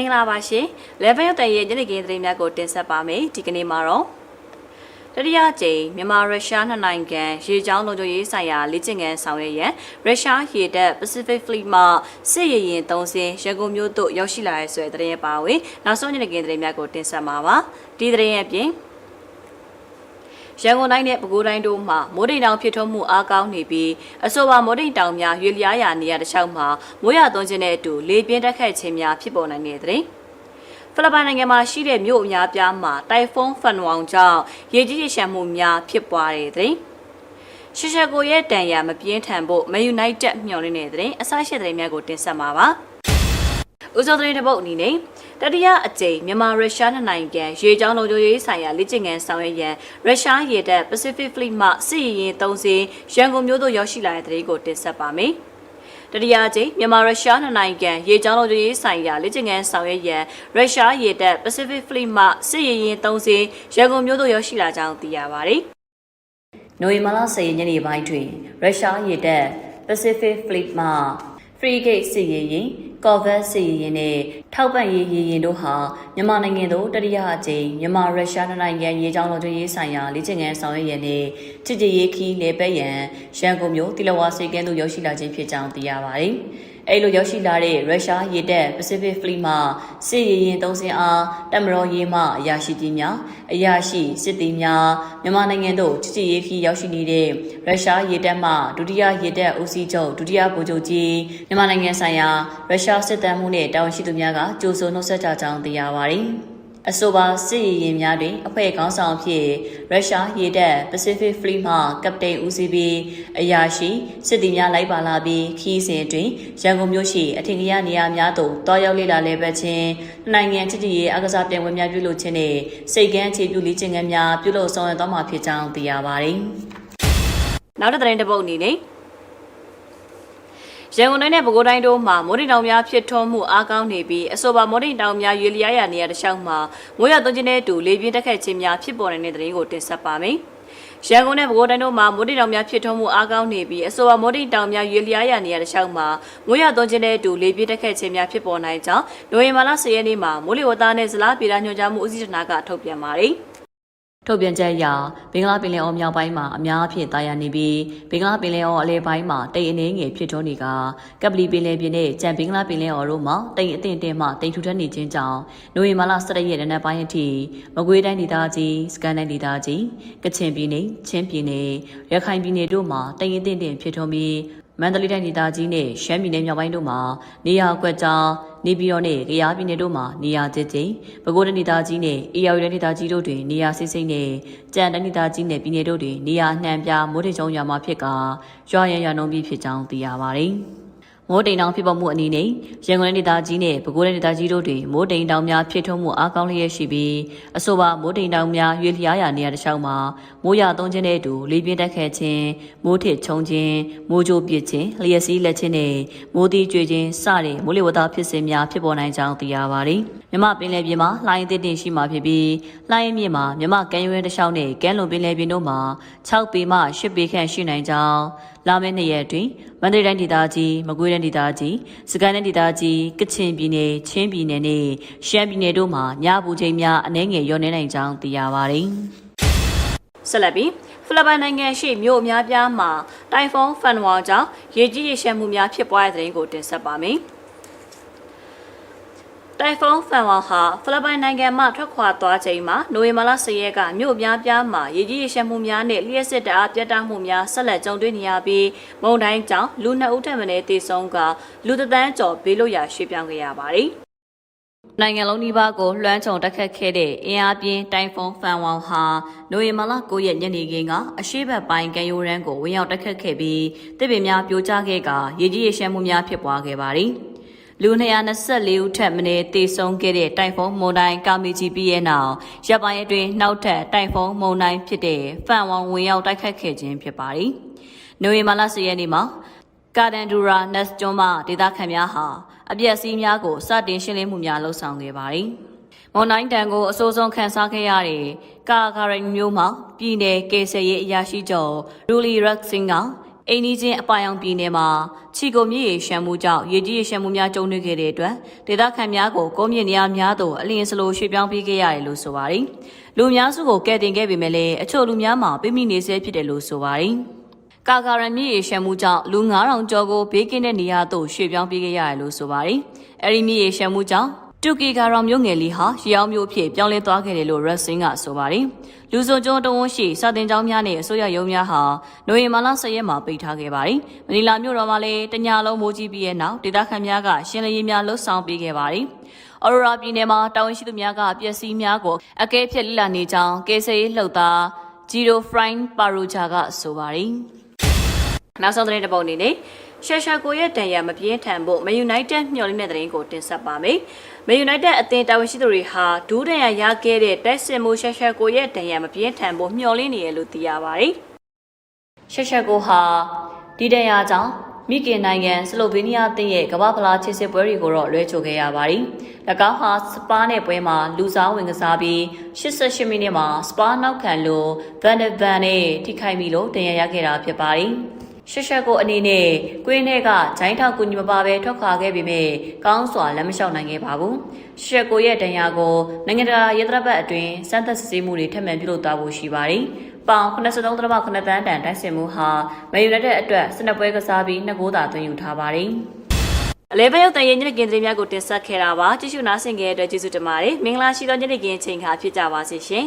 မင်္ဂလာပါရှင်။ Level ရုပ်တန်ရဲ့ညနေခင်းသတင်းများကိုတင်ဆက်ပါမယ်။ဒီကနေ့မှာတော့တတိယကြိမ်မြန်မာရုရှားနှစ်နိုင်ငံရေကြောင်းလုံခြုံရေးဆိုင်ရာလေ့ကျင့်ခန်းဆောင်ရွက်ရန်ရုရှားရေတပ် Pacific Fleet မှစစ်ရေယာဉ်၃စင်းရန်ကုန်မြို့သို့ရောက်ရှိလာတဲ့ဆွဲသတင်းပါဝင်နောက်ဆုံးညနေခင်းသတင်းများကိုတင်ဆက်မှာပါ။ဒီသတင်းရဲ့အပြင် ရန်ကုန်တိုင်းနဲ့ပဲခူးတိုင်းတို့မှာမိုးတိမ်တောင်ဖြစ်ထွန်းမှုအားကောင်းနေပြီးအဆိုပါမိုးတိမ်တောင်များရွေလျားရာနေရာတစ်လျှောက်မှာမိုးရွာသွန်းခြင်းနဲ့အတူလေပြင်းတက်ခတ်ခြင်းများဖြစ်ပေါ်နိုင်တဲ့တဲ့ဖိလစ်ပိုင်နိုင်ငံမှာရှိတဲ့မြို့အများပြားမှာတိုင်ဖုန်းဖန်ဝေါင်ကြောင့်ရေကြီးရေရှမ်းမှုများဖြစ်ပွားတဲ့တဲ့ရှရှကိုရဲ့တန်ရာမပြင်းထန်ဖို့မယူနိုက်တက်မျှော်လင့်နေတဲ့တဲ့အစားရှိတဲ့များကိုတင်ဆက်မှာပါ။ဦးစောသတင်းတစ်ပုတ်အနေနဲ့ တတိယအကြိမ်မြန်မာရုရှားနှစ်နိုင်ငံရေကြောင်းလုံခြုံရေးဆိုင်ရာလေ့ကျင့်ခန်းဆောင်ရွက်ရန်ရုရှားရေတပ် Pacific Fleet မှစစ်ရေယာဉ်၃စီးရန်ကုန်မြို့သို့ရောက်ရှိလာတဲ့တဲ့ကိုတင်ဆက်ပါမယ်။တတိယအကြိမ်မြန်မာရုရှားနှစ်နိုင်ငံရေကြောင်းလုံခြုံရေးဆိုင်ရာလေ့ကျင့်ခန်းဆောင်ရွက်ရန်ရုရှားရေတပ် Pacific Fleet မှစစ်ရေယာဉ်၃စီးရန်ကုန်မြို့သို့ရောက်ရှိလာကြောင်းသိရပါတယ်။နိုဝင်ဘာလ10ရက်ညနေပိုင်းတွင်ရုရှားရေတပ် Pacific Fleet မှ Frigate စစ်ရေယာ ဉ် Corvette စစ်ရေယာဉ်နဲ့ထောက်ပံ့ရေးရေယာဉ်တို့ဟာမြန်မာနိုင်ငံသို့တတိယအကြိမ်မြန်မာရုရှားနိုင်ငံရေကြောင်းလုံခြုံရေးဆိုင်ရာလေ့ကျင့်ခန်းဆောင်ရွက်ရန်နဲ့ချစ်ကြည်ရေးခီးလေပတ်ရန်ရန်ကုန်မြို့တိလဝါစေကန်းသို့ရောက်ရှိလာခြင်းဖြစ်ကြောင်းသိရပါတယ်။အဲ့လိုရောက်ရှိလာတဲ့ရုရှားရေတပ် Pacific Fleet မှစစ်ရေယာဉ်သုံးစင်းအားတပ်မတော်ရေးမှအရာရှိကြီးများအရာရှိစစ်သည်များမြန်မာနိုင်ငံသို့ချစ်ကြည်ရေးခီးရောက်ရှိနေတဲ့ရုရှားရေတပ်မှဒုတိယရေတပ်ဦးစီးချုပ်ဒုတိယဗိုလ်ချုပ်ကြီးမြန်မာနိုင်ငံဆိုင်ရာရုရှားစစ်တပ်မှုနဲ့တာဝန်ရှိသူများကကြိုးဆိုနှုတ်ဆက်ကြကြောင်းသိရပါတယ်။ အဆိုပါစစ်ရေယာဉ်များတွင်အဖွဲ့ခေါင်းဆောင်ဖြစ်ရုရှားရေတပ် Pacific Fleet မှကပတိန်ဦးစီးပြီးအရာရှိစစ်သည်များလိုက်ပါလာပြီးခီးစဉ်အတွင်းရန်ကုန်မြို့ရှိအထင်ကြီးနေရာများသို့တွားရောက်လေ့လာလဲပတ်ခြင်းနိုင်ငံချစ်ကြည်ရေးအကစားပြိုင်ပွဲများပြုလုပ်ခြင်းနဲ့စိတ်ကမ်းခြေပြုလေ့ကျင့်ခန်းများပြုလုပ်ဆောင်ရွက်သွားမှာဖြစ်ကြောင်းသိရပါတယ်။နောက်တစ်သတင်းတစ်ပုဒ်အနေနဲ့ ရန်ကုန်တိုင်းနဲ့ပဲခူးတိုင်းတို့မှာမိုးတိမ်တောင်များဖြစ်ထွန်းမှုအားကောင်းနေပြီးအဆိုပါမိုးတိမ်တောင်များရွေလျားရာနေရာတစ်လျှောက်မှာမိုးရွာသွန်းခြင်းနဲ့အတူလေပြင်းတက်ခတ်ခြင်းများဖြစ်ပေါ်နေတဲ့သတင်းကိုတင်ဆက်ပါမယ်။ရန်ကုန်နဲ့ပဲခူးတိုင်းတို့မှာမိုးတိမ်တောင်များဖြစ်ထွန်းမှုအားကောင်းနေပြီးအဆိုပါမိုးတိမ်တောင်များရွေလျားရာနေရာတစ်လျှောက်မှာမိုးရွာသွန်းခြင်းနဲ့အတူလေပြင်းတက်ခတ်ခြင်းများဖြစ်ပေါ်နိုင်ကြောင်းနိုဝင်ဘာလ10ရက်နေ့မှာမိုးလေဝသနဲ့ဇလားပြည်ရာညွှန်ကြားမှုဦးစီးဌာနကထုတ်ပြန်ပါတယ်။ ထုတ်ပြန်ချက်အရဘင်္ဂလားပင်လယ်အော်မြောက်ပိုင်းမှာအများအဖြစ်တာယာနေပြီးဘင်္ဂလားပင်လယ်အော်အလဲပိုင်းမှာတိမ်အနေငယ်ဖြစ်ထွန်းနေကကပလီပင်လယ်ပြင်နဲ့ကြံဘင်္ဂလားပင်လယ်အော်တို့မှာတိမ်အထင်တင်မှတိမ်ထူထပ်နေခြင်းကြောင့်နိုဝင်ဘာလ17ရက်နေ့နက်ပိုင်းအထိမကွေးတိုင်းဒေသကြီးစကန်တိုင်းဒေသကြီးကချင်ပြည်နယ်ချင်းပြည်နယ်ရခိုင်ပြည်နယ်တို့မှာတိမ်အထင်တင်ဖြစ်ထွန်းပြီးမန္တလေးတိုင်းဒေသကြီးနဲ့ရှမ်းပြည်နယ်မြောက်ပိုင်းတို့မှာနေရာကွက်ကြား နေပြည်တော်နဲ့ကယားပြည်နယ်တို့မှာနေရာကျကျပဲခူးတိုင်းဒေသကြီးနဲ့အေရဝတီတိုင်းဒေသကြီးတို့တွင်နေရာစိစိမ့်နဲ့ကြံတိုင်းဒေသကြီးနဲ့ပြည်နယ်တို့တွင်နေရာနှံပြမိုးထိန်ချုံရွာမှာဖြစ်ကရွာရန်ရွာနှုံပြီးဖြစ်ကြောင်းသိရပါတယ်။ မိုးတိမ်တောင်ဖြစ်ပေါ်မှုအနေနဲ့ရန်ကုန်တိုင်းဒေသကြီးနဲ့ပဲခူးတိုင်းဒေသကြီးတို့တွင်မိုးတိမ်တောင်များဖြစ်ထွန်းမှုအားကောင်းလျက်ရှိပြီးအဆိုပါမိုးတိမ်တောင်များရွေလျားရာနေရာတစ်လျှောက်မှာမိုးရွာသွန်းခြင်းနဲ့အတူလေပြင်းတက်ခဲ့ခြင်းမိုးထစ်ချုံခြင်းမိုးကြိုးပစ်ခြင်းလျှက်စီးလက်ခြင်းနဲ့မိုးတီးကြွေခြင်းစတဲ့မိုးလေဝသဖြစ်စဉ်များဖြစ်ပေါ်နိုင်ကြောင်းသိရပါတယ်မြမပင်လယ်ပြင်မှာလှိုင်းတစ်တင်ရှိမှဖြစ်ပြီးလှိုင်းမြင့်မှာမြမကမ်းရွယ်တစ်လျှောက်နဲ့ကမ်းလွန်ပင်လယ်ပြင်တို့မှာ6ပေမှ10ပေခန့်ရှိနိုင်ကြောင်းလာမယ့်နှစ်ရက်အတွင်းမန္တလေးတိုင်းဒေသကြီးမကွေးတိုင်းဒေသကြီးစကိုင်းတိုင်းဒေသကြီးကချင်ပြည်နယ်ချင်းပြည်နယ်နဲ့ရှမ်းပြည်နယ်တို့မှာညပူချိန်များအနည်းငယ်လျော့နေနိုင်ကြောင်းသိရပါတယ်။ဆက်လက်ပြီးဖိလစ်ပိုင်နိုင်ငံရှိမြို့အများပြားမှာတိုင်ဖုန်းဖန်ဝါကြောင့်ရေကြီးရေရှမ်းမှုများဖြစ်ပွားတဲ့တဲ့ရင်ကိုတင်ဆက်ပါမယ်။ တိုင်ဖုန်းဖန်ဝါဟာဖိလစ်ပိုင်နိုင်ငံမှထွက်ခွာသွားချိန်မှာနိုဝင်ဘာလ10ရက်ကမြို့အများပြားမှာရေကြီးရေရှမ်းမှုများနဲ့လျှက်စစ်တအားပြတ်တောက်မှုများဆက်လက်ကြုံတွေ့နေရပြီးမုန်တိုင်းကြောင့်လူနှစ်ဦးထပ်မံတေဆုံးကလူသန်းကျော်ဘေးလွတ်ရာရွှေ့ပြောင်းခဲ့ရပါတယ်။နိုင်ငံလုံးနီးပါးကိုလွှမ်းခြုံတက်ခတ်ခဲ့တဲ့အင်အားပြင်းတိုင်ဖုန်းဖန်ဝေါဟာနိုဝင်ဘာလ9ရက်ညနေခင်းကအရှိဘက်ပိုင်းကံရိုးရန်ကိုဝင်ရောက်တက်ခတ်ခဲ့ပြီးတစ်ပင်များပြိုကျခဲ့ကရေကြီးရေရှမ်းမှုများဖြစ်ပွားခဲ့ပါတယ်။ လူ224ဦးထက်မနည်းတေဆုံးခဲ့တဲ့တိုင်ဖုန်းမုန်တိုင်းကာမီဂျီပြီးရဲ့နောက်ရပ်ပိုင်းအတွင်းနောက်ထပ်တိုင်ဖုန်းမုန်တိုင်းဖြစ်တဲ့ဖန်ဝေါဝင်ရောက်တိုက်ခတ်ခဲ့ခြင်းဖြစ်ပါတယ်။နိုဝင်ဘာလ10ရက်နေ့မှာကာဒန်ဒူရာနက်စ်ကျွန်းမှဒေသခံများဟာအပြက်စီးများကိုစတင်ရှင်းလင်းမှုများလှုပ်ဆောင်ခဲ့ပါတယ်။မွန်တိုင်းတန်ကိုအဆိုးဆုံးခံစားခဲ့ရတဲ့ကာဂါရင်မျိုးမှာပြည်내ကေဆယ်ရေးအရာရှိချုပ်ရူလီရက်ဆင်က အိန္ဒိချင်းအပိုင်အောင်ပြည်နယ်မှာချီကုံမြစ်ရေရှမ်းမှုကြောင့်ရေကြီးရေရှမ်းမှုများကျုံနေခဲ့တဲ့အတွက်ဒေသခံများကိုကုန်းမြင့်နေရာများသို့အလျင်စလိုရွှေ့ပြောင်းပေးခဲ့ရတယ်လို့ဆိုပါတယ်။လူများစုကိုကယ်တင်ခဲ့ပေမဲ့လည်းအချို့လူများမှာပြိမိနေဆဲဖြစ်တယ်လို့ဆိုပါတယ်။ကာကာရန်မြစ်ရေရှမ်းမှုကြောင့်လူ9000ကျော်ကိုဘေးကင်းတဲ့နေရာသို့ရွှေ့ပြောင်းပေးခဲ့ရတယ်လို့ဆိုပါတယ်။အဲဒီမြစ်ရေရှမ်းမှုကြောင့် တူကီကာရောင်မျိုးငယ်လေးဟာရေအောင်မျိုးဖြစ်ပြောင်းလဲသွားခဲ့တယ်လို့ရက်စင်းကဆိုပါတယ်။လူစုံကျုံတဝန်းရှိစာတင်ကျောင်းများနဲ့အစိုးရရုံးများဟာနိုဝင်ဘာလ10ရက်မှာပိတ်ထားခဲ့ပါတယ်။မနီလာမြို့တော်မှာလည်းတညလုံးမိုးကြီးပြီးရဲ့နောက်ဒေသခံများကရှင်းလင်းရေးများလှုပ်ဆောင်ပေးခဲ့ပါတယ်။အော်ရိုရာပြည်နယ်မှာတာဝန်ရှိသူများကပျက်စီးများကိုအကဲဖြတ်လိလာနေကြောင်းကေဆေးလှုပ်သားဂျီရိုဖရိုင်းပါရိုဂျာကဆိုပါတယ်။နောက်ဆုံးသတင်းတစ်ပုဒ်အနေနဲ့ ရှာရှာကိုရဲ့တန်ရမပြင်းထန်ဖို့မယူနိုက်တက်မျှော်လင့်တဲ့သတင်းကိုတင်ဆက်ပါမယ်။မယူနိုက်တက်အသင်းတာဝန်ရှိသူတွေဟာဒူးတန်ရရခဲ့တဲ့တိုက်စစ်မှုရှာရှာကိုရဲ့တန်ရမပြင်းထန်ဖို့မျှော်လင့်နေရလို့သိရပါတယ်။ရှာရှာကိုဟာဒီတန်ရကြောင့်မိခင်နိုင်ငံစလိုဗေးနီးယားအသင်းရဲ့ကမ္ဘာဖလားချစ်စစ်ပွဲတွေကိုတော့လွှဲချိုခဲ့ရပါတယ်။၎င်းဟာစပါးနဲ့ပွဲမှာလူစားဝင်ကစားပြီး88မိနစ်မှာစပါးနောက်ခံလို့ဗန်ဒဗန်နဲ့ထိခိုက်မိလို့တင်ရရခဲ့တာဖြစ်ပါတယ်။ ရှက်ရှက်ကိုအနေနဲ့ကွင်းထဲကဂျိုင်းထောက်ကူညီမပါပဲထွက်ခွာခဲ့ပေမဲ့ကောင်းစွာလက်မလျှောက်နိုင်ခဲ့ပါဘူး။ရှက်ကိုရဲ့တန်ရာကိုနိုင်ငံတကာရဲတပ်ဖွဲ့အတွင်းစမ်းသပ်စစ်ဆေးမှုတွေထပ်မံပြုလုပ်သွားဖို့ရှိပါတယ်။ပေါင်83.9တန်းတန်တိုက်စစ်မှုဟာမန်ယူနိုက်တက်အတွက်စနပွဲကစားပြီးနှစ်ဂိုးသာသွင်းယူထားပါတယ်။အလဲဘဲရောက်တဲ့ရင်းညစ်ကင်သတင်းများကိုတင်ဆက်ခဲ့တာပါကြည့်ရှုနားဆင်ခဲ့တဲ့အတွက်ကျေးဇူးတင်ပါတယ်မင်္ဂလာရှိသောညနေခင်းချိန်ခါဖြစ်ကြပါစေရှင်